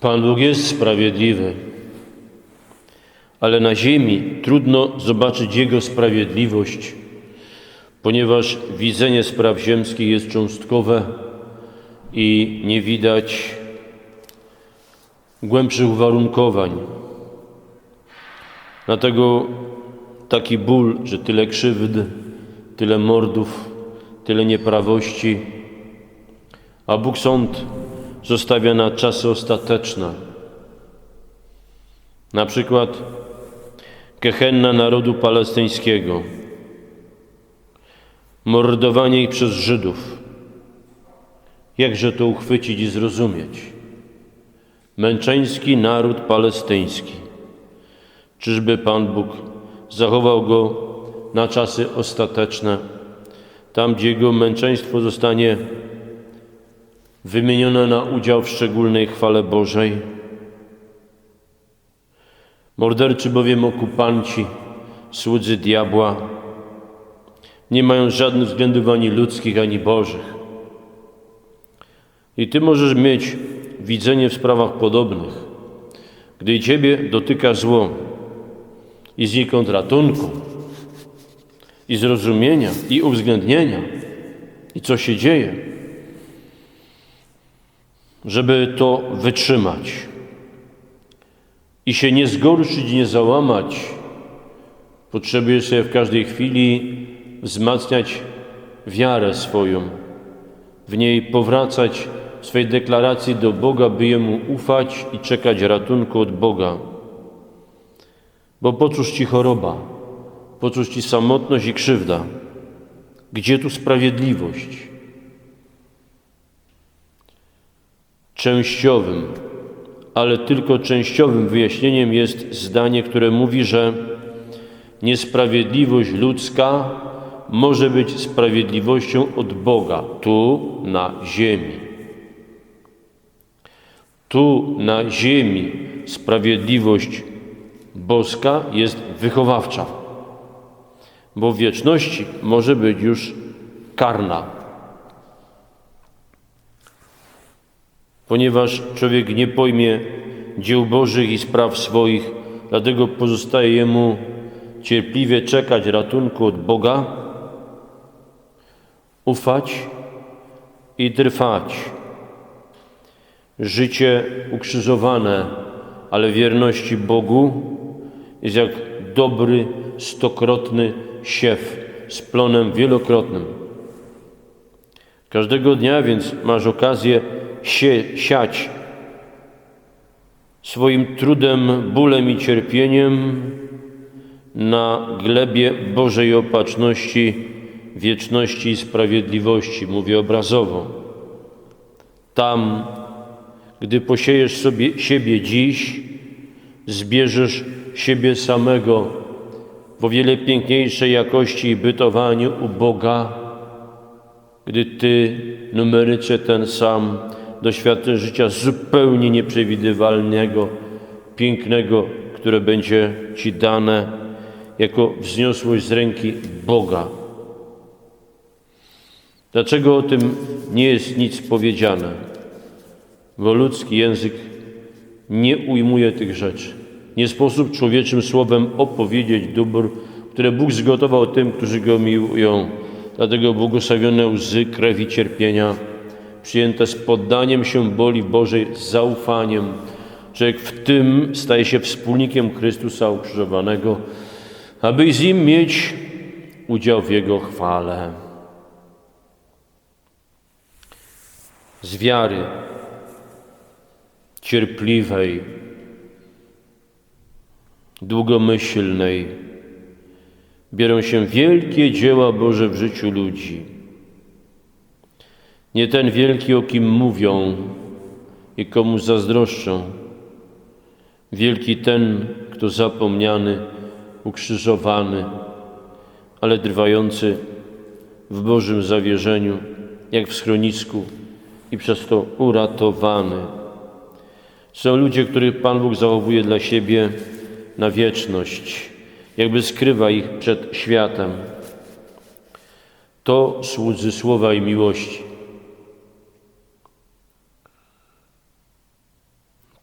Pan Bóg jest sprawiedliwy, ale na ziemi trudno zobaczyć Jego sprawiedliwość, ponieważ widzenie spraw ziemskich jest cząstkowe i nie widać głębszych uwarunkowań. Dlatego taki ból, że tyle krzywd, tyle mordów, tyle nieprawości, a Bóg sąd zostawia na czasy ostateczne. Na przykład Gehenna narodu palestyńskiego, mordowanie ich przez Żydów. Jakże to uchwycić i zrozumieć? Męczeński naród palestyński. Czyżby Pan Bóg zachował go na czasy ostateczne, tam gdzie jego męczeństwo zostanie wymienione na udział w szczególnej chwale Bożej? Morderczy bowiem okupanci, słudzy diabła, nie mają żadnych względów ani ludzkich, ani bożych. I Ty możesz mieć widzenie w sprawach podobnych, gdy Ciebie dotyka zło i znikąd ratunku, i zrozumienia, i uwzględnienia, i co się dzieje, żeby to wytrzymać i się nie zgorszyć, nie załamać, potrzebujesz sobie w każdej chwili wzmacniać wiarę swoją, w niej powracać w swej deklaracji do Boga, by Jemu ufać i czekać ratunku od Boga. Bo poczuć Ci choroba, poczuć Ci samotność i krzywda. Gdzie tu sprawiedliwość? Częściowym, ale tylko częściowym wyjaśnieniem jest zdanie, które mówi, że niesprawiedliwość ludzka może być sprawiedliwością od Boga tu na ziemi. Tu na ziemi sprawiedliwość boska jest wychowawcza, bo w wieczności może być już karna. Ponieważ człowiek nie pojmie dzieł Bożych i spraw swoich, dlatego pozostaje jemu cierpliwie czekać ratunku od Boga, ufać i trwać. Życie ukrzyżowane, ale wierności Bogu jest jak dobry, stokrotny siew z plonem wielokrotnym. Każdego dnia więc masz okazję sie, siać swoim trudem, bólem i cierpieniem na glebie Bożej opatrzności, wieczności i sprawiedliwości, mówię obrazowo. Tam, gdy posiejesz sobie siebie dziś, zbierzesz siebie samego w o wiele piękniejszej jakości i bytowaniu u Boga, gdy Ty, numerycie ten sam, doświadczysz życia zupełnie nieprzewidywalnego, pięknego, które będzie Ci dane jako wzniosłość z ręki Boga. Dlaczego o tym nie jest nic powiedziane? Bo ludzki język nie ujmuje tych rzeczy. Nie sposób człowieczym słowem opowiedzieć dóbr, które Bóg zgotował tym, którzy Go miłują. Dlatego błogosławione łzy, krew i cierpienia, przyjęte z poddaniem się boli Bożej, z zaufaniem. Człowiek w tym staje się wspólnikiem Chrystusa ukrzyżowanego, aby z Nim mieć udział w Jego chwale. Z wiary cierpliwej, długomyślnej biorą się wielkie dzieła Boże w życiu ludzi. Nie ten wielki, o kim mówią i komu zazdroszczą. Wielki ten, kto zapomniany, ukrzyżowany, ale trwający w Bożym zawierzeniu, jak w schronisku i przez to uratowany. Są ludzie, których Pan Bóg zachowuje dla siebie na wieczność, jakby skrywa ich przed światem. To słudzy słowa i miłości.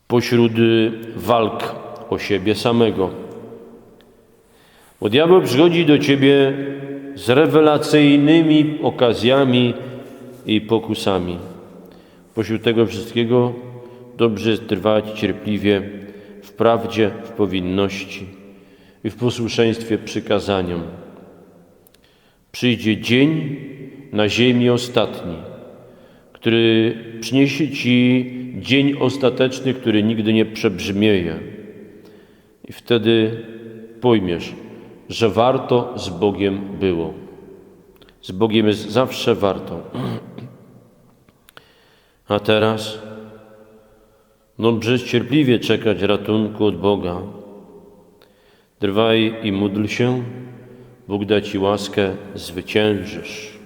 Pośród walk o siebie samego. Bo diabeł przychodzi do ciebie z rewelacyjnymi okazjami i pokusami. Pośród tego wszystkiego dobrze trwać cierpliwie w prawdzie, w powinności i w posłuszeństwie przykazaniom. Przyjdzie dzień na ziemi ostatni, który przyniesie Ci dzień ostateczny, który nigdy nie przebrzmieje. I wtedy pojmiesz, że warto z Bogiem było. Z Bogiem jest zawsze warto. A teraz dobrze cierpliwie czekać ratunku od Boga. Drwaj i módl się, Bóg da Ci łaskę, zwyciężysz.